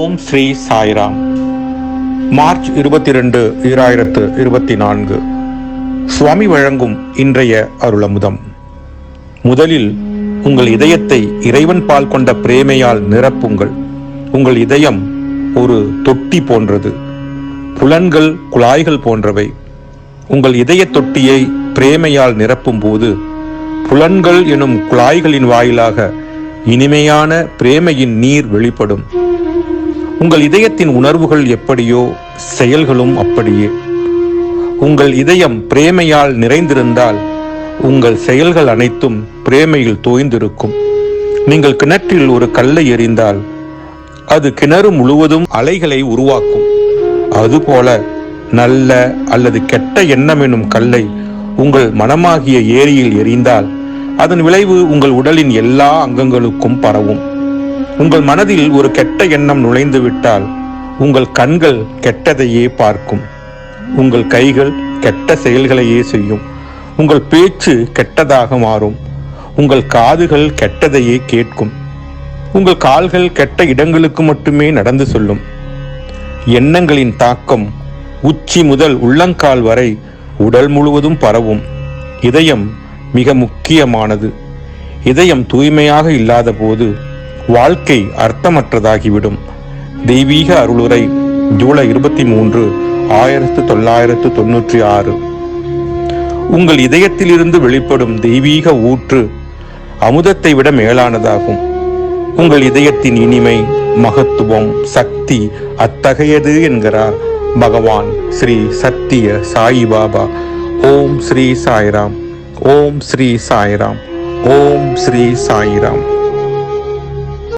ஓம் Sri Sairam. March இருபத்தி ரெண்டு ஈராயிரத்து இருபத்தி நான்கு சுவாமி வழங்கும் இன்றைய அருளமுதம். முதலில் உங்கள் இதயத்தை இறைவன் பால் கொண்ட பிரேமையால் நிரப்புங்கள். உங்கள் இதயம் ஒரு தொட்டி போன்றது. புலன்கள் குழாய்கள் போன்றவை. உங்கள் இதய தொட்டியை பிரேமையால் நிரப்பும் போது புலன்கள் எனும் குழாய்களின் வாயிலாக இனிமையான பிரேமையின் நீர் வெளிப்படும். உங்கள் இதயத்தின் உணர்வுகள் எப்படியோ செயல்களும் அப்படியே. உங்கள் இதயம் பிரேமையால் நிறைந்திருந்தால் உங்கள் செயல்கள் அனைத்தும் பிரேமையில் தோய்ந்திருக்கும். நீங்கள் கிணற்றில் ஒரு கல்லை எறிந்தால் அது கிணறு முழுவதும் அலைகளை உருவாக்கும். அதுபோல நல்ல அல்லது கெட்ட எண்ணம் எனும் கல்லை உங்கள் மனமாகிய ஏரியில் எறிந்தால் அதன் விளைவு உங்கள் உடலின் எல்லா அங்கங்களுக்கும் பரவும். உங்கள் மனதில் ஒரு கெட்ட எண்ணம் நுழைந்து விட்டால் உங்கள் கண்கள் கெட்டதையே பார்க்கும். உங்கள் கைகள் கெட்ட செயல்களையே செய்யும். உங்கள் பேச்சு கெட்டதாக மாறும். உங்கள் காதுகள் கெட்டதையே கேட்கும். உங்கள் கால்கள் கெட்ட இடங்களுக்கு மட்டுமே நடந்து செல்லும். எண்ணங்களின் தாக்கம் உச்சி முதல் உள்ளங்கால் வரை உடல் முழுவதும் பரவும். இதயம் மிக முக்கியமானது. இதயம் தூய்மையாக இல்லாத போது வாழ்க்கை அர்த்தமற்றதாகிவிடும். தெய்வீக அருளுரை ஜூலை இருபத்தி மூன்று ஆயிரத்து தொள்ளாயிரத்து தொன்னூற்றி ஆறு. உங்கள் இதயத்திலிருந்து வெளிப்படும் தெய்வீக ஊற்று அமுதத்தை விட மேலானதாகும். உங்கள் இதயத்தின் இனிமை மகத்துவம் சக்தி அத்தகையது என்கிறார் பகவான் ஸ்ரீ சத்திய சாயி பாபா. ஓம் ஸ்ரீ சாய்ராம் ஓம் ஸ்ரீ சாய்ராம் ஓம் ஸ்ரீ சாய்ராம்.